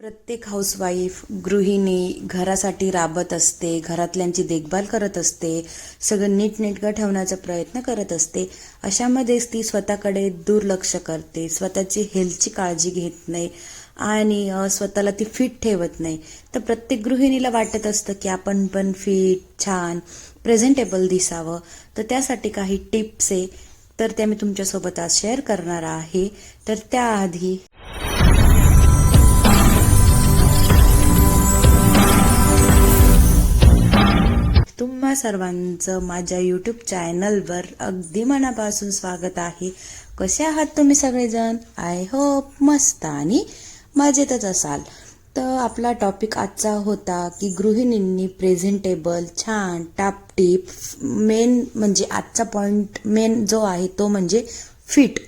प्रत्येक हाऊसवाईफ गृहिणी घरासाठी राबत असते घरातल्यांची देखभाल करत असते सगळं नीटनेटकं ठेवण्याचा प्रयत्न करत असते. अशामध्येच ती स्वतःकडे दुर्लक्ष करते स्वतःची हेल्थची काळजी घेत नाही आणि स्वतःला ती फिट ठेवत नाही. तर प्रत्येक गृहिणीला वाटत असतं की आपण पण फिट छान प्रेझेंटेबल दिसावं. तर त्यासाठी काही टिप्स आहे. तर त्या मी तुमच्यासोबत आज शेअर करणार आहे. तर त्याआधी सर्वांचं माझ्या यूट्यूब चॅनलवर अगदी मनापासून स्वागत आहे. कसे आहात तुम्ही सगळेजण? आय होप मस्त आणि मजेतच असाल. तर आपला टॉपिक आजचा होता की गृहिणींनी प्रेझेंटेबल छान टापटीप मेन म्हणजे आजचा पॉईंट मेन जो आहे तो म्हणजे फिट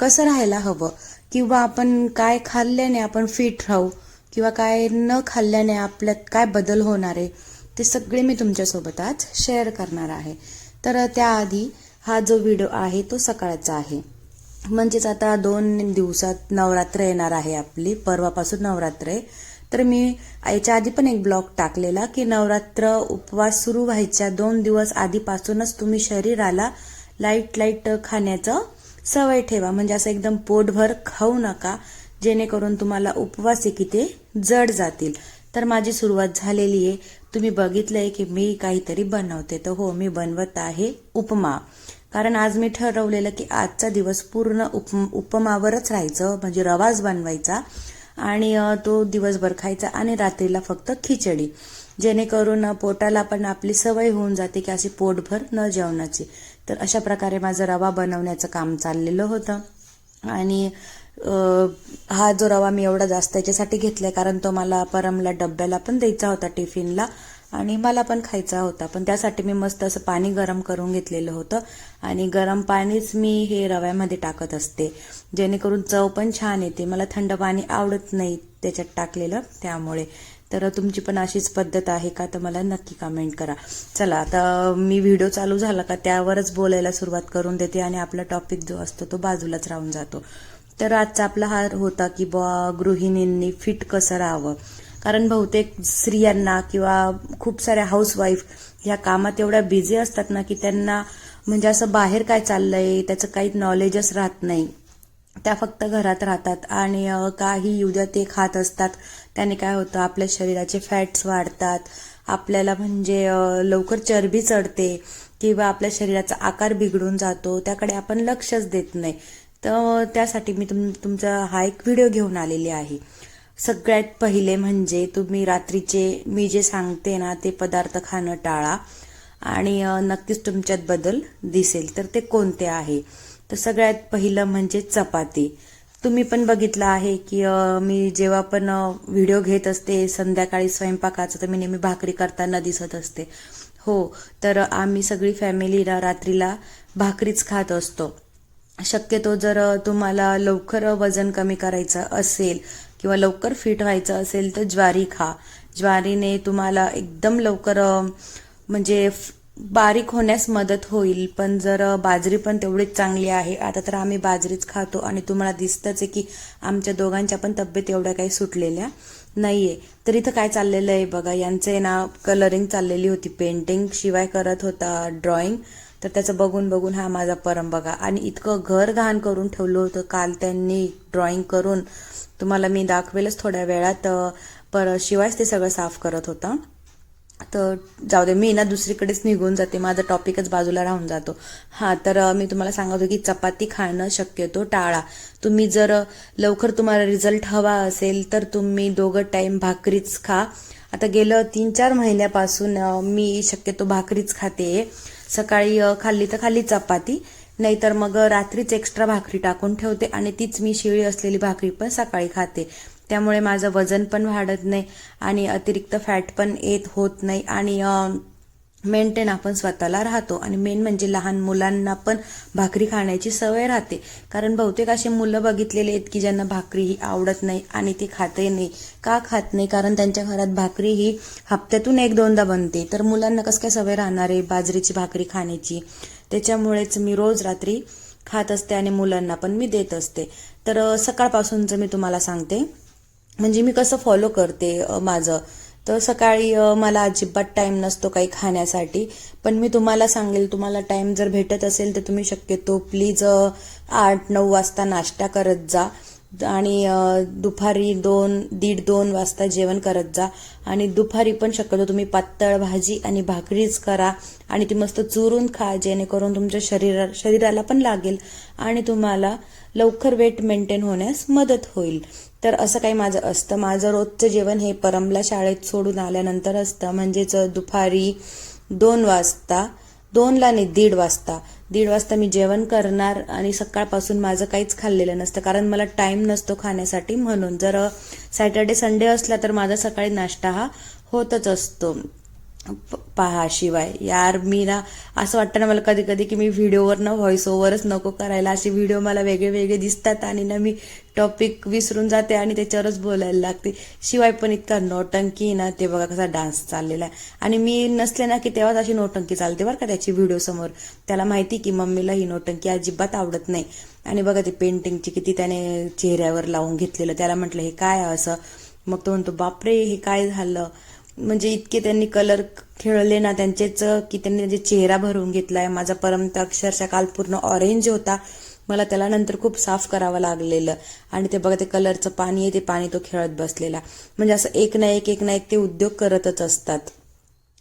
कसं राहायला हवं? किंवा आपण काय खाल्ल्याने आपण फिट राहू? किंवा काय न खाल्ल्याने आपल्यात काय बदल होणार आहे? ते सगळे मी तुमच्यासोबत आज शेअर करणार आहे. तर त्याआधी हा जो व्हिडिओ आहे तो सकाळचा आहे. म्हणजेच आता दोन दिवसात नवरात्र येणार आहे आपली परवापासून नवरात्र आहे. तर मी याच्या आधी पण एक ब्लॉग टाकलेला की नवरात्र उपवास सुरू व्हायच्या दोन दिवस आधीपासूनच तुम्ही शरीराला लाइट लाइट खाण्याचं सवय ठेवा. म्हणजे असं एकदम पोटभर खाऊ नका जेणेकरून तुम्हाला उपवास आहे की ते जड जातील. तर माझी सुरुवात झालेली आहे. तुम्ही बघितलंय की मी काहीतरी बनवते. तर हो मी बनवत आहे उपमा. कारण आज मी ठरवलेलं की आजचा दिवस पूर्ण उप उपमावरच राहायचं म्हणजे रवाज बनवायचा. आणि तो दिवसभर खायचा आणि रात्रीला फक्त खिचडी. जेणेकरून पोटाला पण आपली सवय होऊन जाते की अशी पोटभर न जेवणाची. तर अशा प्रकारे माझं रवा बनवण्याचं काम चाललेलं होतं. आणि हा जो रवा मी एवढा जास्त याच्यासाठी घेतलाय कारण तो मला परमला डब्याला पण द्यायचा होता टिफिनला आणि मला पण खायचा होता. पण त्यासाठी मी मस्त असं पाणी गरम करून घेतलेलं होतं आणि गरम पाणीच मी हे रव्यामध्ये टाकत असते. जेणेकरून चव पण छान येते. मला थंड पाणी आवडत नाही त्याच्यात टाकलेलं त्यामुळे. तर तुमची पण अशीच पद्धत आहे का? तर मला नक्की कमेंट करा. चला आता मी व्हिडिओ चालू झाला का त्यावरच बोलायला सुरुवात करून देते आणि आपला टॉपिक जो असतो तो बाजूलाच राहून जातो. तर आजचा आपला हा होता की बा गृहिणींनी फिट कसं राहावं? कारण बहुतेक स्त्रियांना किंवा खूप साऱ्या हाऊसवाईफ ह्या कामात एवढ्या बिझी असतात ना की त्यांना म्हणजे असं बाहेर काय चाललंय त्याचं काही नॉलेजच राहत नाही. त्या फक्त घरात राहतात आणि काही येऊ ते खात असतात. त्याने काय होतं आपल्या शरीराचे फॅट्स वाढतात. आपल्याला म्हणजे लवकर चरबी चढते किंवा आपल्या शरीराचा आकार बिघडून जातो. त्याकडे आपण लक्षच देत नाही. तर त्यासाठी मी तुम तुमचा हा एक व्हिडिओ घेऊन आलेली आहे. सगळ्यात पहिले म्हणजे तुम्ही रात्रीचे मी जे सांगते ना ते पदार्थ खाणं टाळा. आणि नक्कीच तुमच्यात बदल दिसेल. तर ते कोणते आहे? तर सगळ्यात पहिलं म्हणजे चपाती. तुम्ही पण बघितलं आहे की मी जेव्हा पण व्हिडिओ घेत असते संध्याकाळी स्वयंपाकाचं तर मी नेहमी भाकरी करताना दिसत असते. हो तर आम्ही सगळी फॅमिली रात्रीला भाकरीच खात असतो. शक्यतो जर तुम्हाला लवकर वजन कमी करायचं असेल किंवा लवकर फिट व्हायचं असेल तर ज्वारी खा. ज्वारीने तुम्हाला एकदम लवकर म्हणजे बारीक होण्यास मदत होईल. पण जर बाजरी पण तेवढीच चांगली आहे. आता तर आम्ही बाजरीच खातो आणि तुम्हाला दिसतंच आहे की आमच्या दोघांच्या पण तब्येत एवढ्या काही सुटलेल्या नाही आहे तर इथं काय चाललेलं आहे बघा. यांचे ना कलरिंग चाललेली होती. पेंटिंग शिवाय करत होता ड्रॉइंग तर त्याचं बघून बघून हा माझा परम बघा. आणि इतकं घर घाण करून ठेवलं होतं काल त्यांनी ड्रॉइंग करून. तुम्हाला मी दाखवेलच थोड्या वेळात पर शिवायच ते सगळं साफ करत होता. तर जाऊ दे मी ना दुसरीकडेच निघून जाते. माझा टॉपिकच बाजूला राहून जातो. हां तर मी तुम्हाला सांगतो की चपाती खाणं शक्यतो टाळा. तुम्ही जर लवकर तुम्हाला रिझल्ट हवा असेल तर तुम्ही दोघं टाईम भाकरीच खा. आता गेलं तीन चार महिन्यापासून मी शक्यतो भाकरीच खाते. सकाळी खाल्ली तर खाल्ली चपाती नाहीतर मग रात्रीच एक्स्ट्रा भाकरी टाकून ठेवते आणि तीच मी शिळी असलेली भाकरी पण सकाळी खाते. त्यामुळे माझं वजन पण वाढत नाही आणि अतिरिक्त फॅट पण येत होत नाही आणि मेंटेन आपण स्वतःला राहतो आणि मेन म्हणजे लहान मुलांना पण भाकरी खाण्याची सवय राहते. कारण बहुतेक असे मुलं बघितलेले आहेत की ज्यांना भाकरी ही आवडत नाही आणि ते खाते नाही. का खात नाही? कारण त्यांच्या घरात भाकरी ही हप्त्यातून एक दोनदा बनते. तर मुलांना कसं काय सवय राहणार आहे बाजरीची भाकरी खाण्याची? त्याच्यामुळेच मी रोज रात्री खात असते आणि मुलांना पण मी देत असते. तर अ, सकाळपासूनचं मी तुम्हाला सांगते. म्हणजे मी कसं फॉलो करते माझं. तर सकाळी मला अजिबात टाईम नसतो काही खाण्यासाठी. पण मी तुम्हाला सांगेल तुम्हाला टाईम जर भेटत असेल तर तुम्ही शक्यतो प्लीज आठ नऊ वाजता नाश्ता करत जा. आणि दुपारी दोन दीड दोन वाजता जेवण करत जा. आणि दुपारी पण शक्यतो तुम्ही पातळ भाजी आणि भाकरीच करा. आणि ती मस्त चुरून खा जेणेकरून तुमच्या शरीरा शरीराला पण लागेल आणि तुम्हाला लवकर वेट मेंटेन होण्यास मदत होईल. तर असं काही माझं असतं. माझं रोजचं जेवण हे परमला शाळेत सोडून आल्यानंतर असतं. म्हणजेच दुपारी दोन वाजता दोनला नाही दीड वाजता. दीड वाजता मी जेवण करणार आणि सकाळपासून माझं काहीच खाल्लेलं नसतं. कारण मला टाईम नसतो खाण्यासाठी म्हणून. जर सॅटर्डे संडे असला तर माझा सकाळी नाश्ता हा होतच असतो. पहा शिवाय. यार मी ना असं वाटतं ना मला कधी कधी की मी व्हिडिओवर ना व्हॉइस ओव्हरच नको करायला. असे व्हिडिओ मला वेगळे वेगळे दिसतात आणि ना मी टॉपिक विसरून जाते आणि त्याच्यावरच बोलायला लागते. शिवाय पण इतका नौटंकी ना ते बघा कसा डान्स चाललेला आहे. आणि मी नसले ना की तेव्हाच अशी नौटंकी चालते बरं का त्याची व्हिडिओ समोर. त्याला माहिती की मम्मीला ही नौटंकी अजिबात आवडत नाही. आणि बघा ते पेंटिंगची किती त्याने चेहऱ्यावर लावून घेतलेलं. त्याला म्हटलं हे काय आहे असं? मग तो म्हणतो बापरे हे काय झालं? म्हणजे इतके त्यांनी कलर खेळले ना त्यांचेच की त्यांनी त्यांचे चेहरा भरून घेतलाय माझा परम तर अक्षरशः काल पूर्ण ऑरेंज होता. मला त्याला नंतर खूप साफ करावं लागलेलं. आणि ते बघा ते कलरचं पाणी आहे ते पाणी तो खेळत बसलेला. म्हणजे असं एक ना एक एक ना एक ते उद्योग करतच असतात.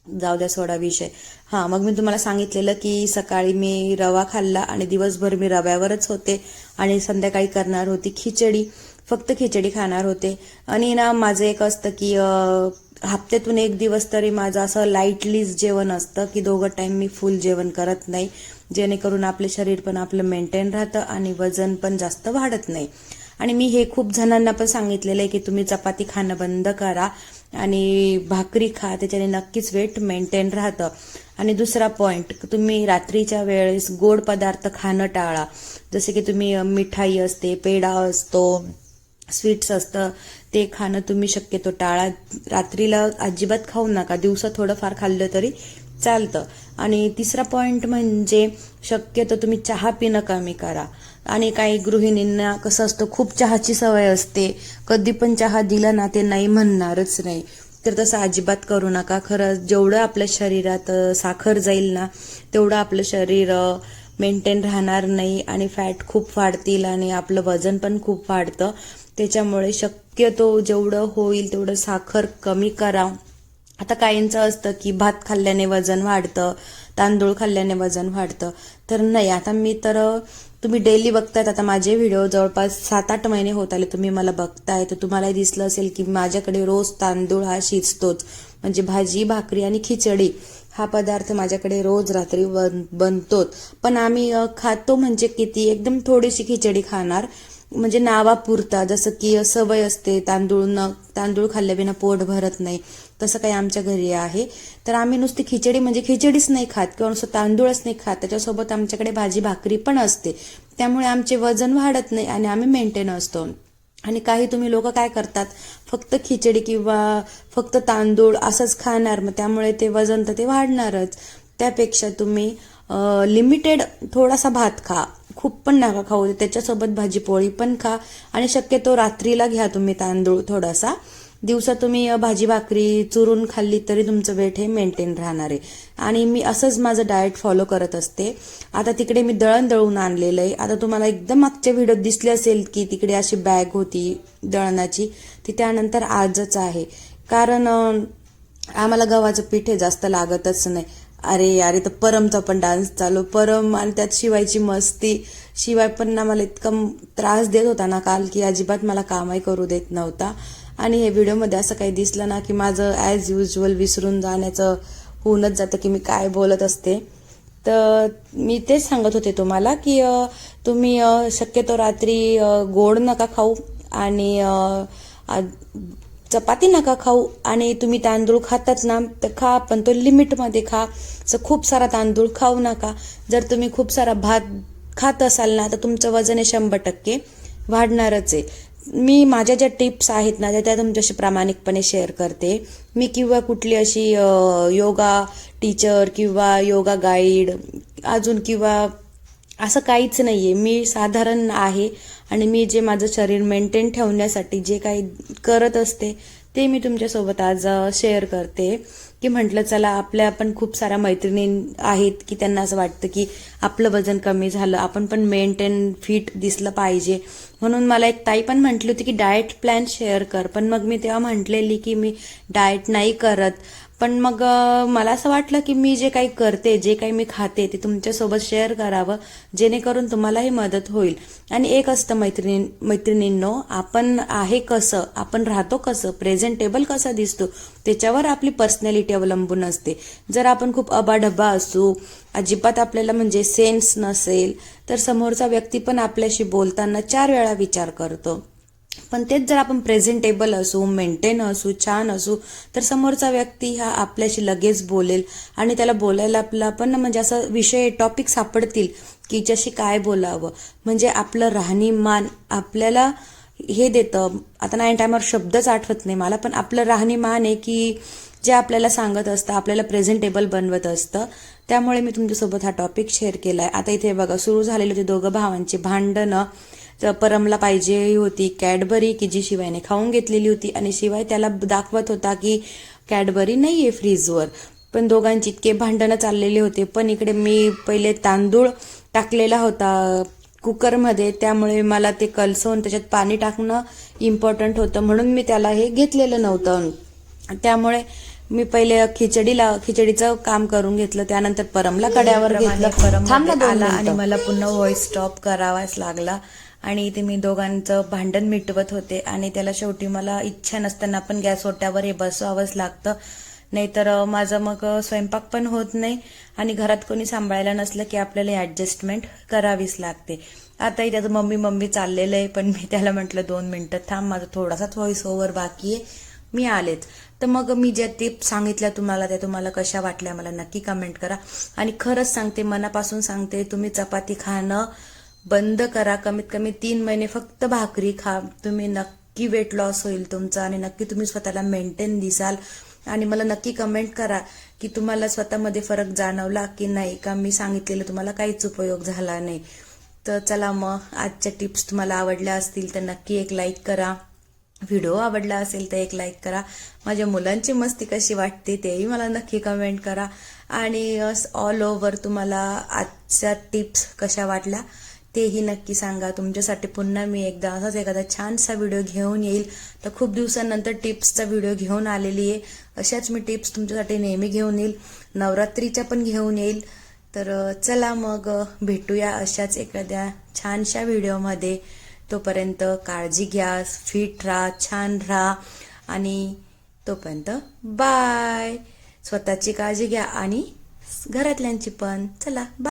जाऊ द्या सोडा विषय. हां मग मी तुम्हाला सांगितलेलं की सकाळी मी रवा खाल्ला आणि दिवसभर मी रव्यावरच होते आणि संध्याकाळी करणार होती खिचडी. फक्त खिचडी खाणार होते. आणि ना माझं एक असतं की हप्त्यातून एक दिवस तरी माझं असं लाईटली जेवण असतं की दोघं टाईम मी फुल जेवण करत नाही. जेणेकरून आपले शरीर पण आपलं मेंटेन राहतं आणि वजन पण जास्त वाढत नाही. आणि मी हे खूप जणांना पण सांगितलेलं आहे की तुम्ही चपाती खाणं बंद करा आणि भाकरी खा त्याच्याने नक्कीच वेट मेंटेन राहतं. आणि दुसरा पॉईंट तुम्ही रात्रीच्या वेळेस गोड पदार्थ खाणं टाळा. जसे की तुम्ही मिठाई असते पेढा असतो स्वीट्स असतं ते खाणं तुम्ही शक्यतो टाळा. रात्रीला अजिबात खाऊ नका. दिवसा थोडंफार खाल्लं तरी चालतं. आणि तिसरा पॉईंट म्हणजे शक्यतो तुम्ही चहा पिणं कमी करा. आणि काही गृहिणींना कसं असतं खूप चहाची सवय असते. कधी पण चहा दिला ना ते नाही म्हणणारच नाही. तर तसं अजिबात करू नका. खरं जेवढं आपल्या शरीरात साखर जाईल ना तेवढं आपलं शरीर मेंटेन राहणार नाही. आणि फॅट खूप वाढतील आणि आपलं वजन पण खूप वाढतं. त्याच्यामुळे शक्यतो जेवढं होईल तेवढं साखर कमी करा. आता काहींचं असतं की भात खाल्ल्याने वजन वाढतं तांदूळ खाल्ल्याने वजन वाढतं. तर नाही आता मी तर तुम्ही डेली बघतायत आता माझे व्हिडिओ जवळपास सात आठ महिने होत आले तुम्ही मला बघताय. तर तुम्हालाही दिसलं असेल की माझ्याकडे रोज तांदूळ हा शिजतोच. म्हणजे भाजी भाकरी आणि खिचडी हा पदार्थ माझ्याकडे रोज रात्री बन बनतोच. पण आम्ही खातो म्हणजे किती? एकदम थोडीशी खिचडी खाणार. म्हणजे नावापुरता जसं की सवय असते तांदूळ न तांदूळ खाल्ल्याविना पोट भरत नाही तसं काही आमच्या घरी आहे. तर आम्ही नुसती खिचडी म्हणजे खिचडीच नाही खात किंवा नुसतं तांदूळच नाही खात त्याच्यासोबत आमच्याकडे भाजी भाकरी पण असते. त्यामुळे आमचे वजन वाढत नाही आणि आम्ही मेंटेन असतो. आणि काही तुम्ही लोक काय करतात फक्त खिचडी किंवा फक्त तांदूळ असंच खाणार मग त्यामुळे ते वजन तर ते वाढणारच. त्यापेक्षा तुम्ही लिमिटेड थोडासा भात खा. खूप पण नका खाऊ त्याच्यासोबत भाजी पोळी पण खा आणि शक्यतो रात्रीला घ्या तुम्ही तांदूळ थोडासा. दिवसा तुम्ही भाजी भाकरी चुरून खाल्ली तरी तुमचं वेट हे मेंटेन राहणार आहे. आणि मी असंच माझं डाएट फॉलो करत असते. आता तिकडे मी दळण दळून आणलेलं आहे. आता तुम्हाला एकदम मागच्या व्हिडिओत दिसली असेल की तिकडे अशी बॅग होती दळणाची. ती त्यानंतर आजच आहे. कारण आम्हाला गव्हाचं पीठ हे जास्त लागतच नाही. अरे अरे तर परमचा पण डान्स चालू. परम आणि त्यात शिवायची मस्ती. शिवाय पण ना मला इतका त्रास देत होता ना काल की अजिबात मला कामही करू देत नव्हता. आणि हे व्हिडिओमध्ये असं काही दिसलं ना की माझं ॲज युजल विसरून जाण्याचं होऊनच जातं की मी काय बोलत असते. तर मी तेच सांगत होते तुम्हाला की तुम्ही शक्यतो रात्री गोड नका खाऊ आणि चपाती नका खाऊ आणि तुम्ही तांदूळ खाताच ना तर खा पण तो लिमिटमध्ये खा. असं खूप सारा तांदूळ खाऊ नका. जर तुम्ही खूप सारा भात खात असाल ना तर तुमचं वजन हे शंभर टक्के वाढणारच आहे. मी माझ्या ज्या टिप्स आहेत ना त्या त्या तुमच्याशी प्रामाणिकपणे शेअर करते. मी किंवा कुठली अशी योगा टीचर किंवा योगा गाईड अजून किंवा असं काहीच नाही आहे मी साधारण आहे आणि मी जे माझं शरीर मेंटेन ठेवण्यासाठी जे काही करत असते ते मी तुमच्यासोबत आज शेअर करते. की म्हटलं चला आपल्या पण खूप साऱ्या मैत्रिणी आहेत की त्यांना असं वाटतं की आपलं वजन कमी झालं आपण पण मेंटेन फिट दिसलं पाहिजे. म्हणून मला एक ताई पण म्हटली होती की डाएट प्लॅन शेअर कर. पण मग मी तेव्हा म्हटलेली की मी डाएट नाही करत. पण मग मला असं वाटलं की मी जे काही करते जे काही मी खाते ते तुमच्यासोबत शेअर करावं जेणेकरून तुम्हालाही मदत होईल. आणि एक असतं मैत्रिणी मैत्रिणींनो आपण आहे कसं आपण राहतो कसं प्रेझेंटेबल कसं दिसतो त्याच्यावर आपली पर्सनॅलिटी अवलंबून असते. जर आपण खूप अबाढबा असू अजिबात आपल्याला म्हणजे सेन्स नसेल तर समोरचा व्यक्ती पण आपल्याशी बोलताना चार वेळा विचार करतो. पण तेच जर आपण प्रेझेंटेबल असू मेंटेन असू छान असू तर समोरचा व्यक्ती हा आपल्याशी लगेच बोलेल आणि त्याला बोलायला आपला पण म्हणजे असं विषय टॉपिक सापडतील की ज्याशी काय बोलावं. म्हणजे आपलं राहणीमान आपल्याला हे देतं. आता नाही टायमावर शब्दच आठवत नाही मला पण आपलं राहणीमान आहे की जे आपल्याला सांगत असतं आपल्याला प्रेझेंटेबल बनवत असतं. त्यामुळे मी तुमच्यासोबत हा टॉपिक शेअर केला आहे आता इथे बघा सुरू झालेले होते दोघं भावांची भांडणं. परमला पाहिजे होती कॅडबरी की जी शिवायने खाऊन घेतलेली होती. आणि शिवाय त्याला दाखवत होता की कॅडबरी नाही आहे फ्रीजवर. पण दोघांची इतके भांडणं चाललेले होते. पण इकडे मी पहिले तांदूळ टाकलेला होता कुकरमध्ये. त्यामुळे मला ते कलसवून त्याच्यात पाणी टाकणं इम्पॉर्टंट होतं. म्हणून मी त्याला हे घेतलेलं नव्हतं. त्यामुळे मी पहिले खिचडीला खिचडीचं काम करून घेतलं. त्यानंतर परमला कड्यावर घेतलं. दोन आला आणि. मला पुन्हा व्हॉइस स्टॉप करावाच लागला. आणि इथे मी दोघांचं भांडण मिटवत होते आणि त्याला शेवटी मला इच्छा नसताना पण गॅस ओट्यावर हे बसवावंच लागतं. नाहीतर माझं मग स्वयंपाक पण होत नाही आणि घरात कोणी सांभाळायला नसलं की आपल्याला ॲडजस्टमेंट करावीच लागते. आताही त्याचं मम्मी मम्मी चाललेलं आहे पण मी त्याला म्हटलं दोन मिनटं थांब माझा थोडासाच व्हॉइस ओव्हर बाकी आहे. मी आलेच. तर मग मी ज्या टिप्स सांगितल्या तुम्हाला त्या तुम्हाला कशा वाटल्या मला नक्की कमेंट करा. आणि खरंच सांगते मनापासून सांगते तुम्ही चपाती खाणं बंद करा कमीत कमी तीन महिने फक्त भाकरी खा. तुम्ही नक्की वेट लॉस होईल तुमचा आणि नक्की तुम्ही स्वतःला मेंटेन दिसाल. आणि मला नक्की कमेंट करा की तुम्हाला स्वतःमध्ये फरक जाणवला की नाही का? मी सांगितलेलं तुम्हाला काहीच उपयोग झाला नाही. तर चला मग आजच्या टिप्स तुम्हाला आवडल्या असतील तर नक्की एक लाईक करा. व्हिडिओ आवडला असेल तर एक लाईक करा. माझ्या मुलांची मस्ती कशी वाटते तेही मला नक्की कमेंट करा. आणि ऑल ओव्हर तुम्हाला आजच्या टिप्स कशा वाटल्या? तेही नक्की सांगा. तुमच्यासाठी पुन्हा मी एकदा असाच एखादा छानसा व्हिडिओ घेऊन येईल. तर खूप दिवसानंतर टिप्सचा व्हिडिओ घेऊन आलेली आहे. अशाच मी टिप्स तुमच्यासाठी नेहमी घेऊन येईल. नवरात्रीच्या पण घेऊन येईल. तर चला मग भेटूया अशाच एखाद्या छानशा व्हिडिओमध्ये तोपर्यंत काळजी घ्या फिट राहा छान राहा. आणि तोपर्यंत बाय स्वतःची काळजी घ्या आणि घरातल्यांची पण. चला बाय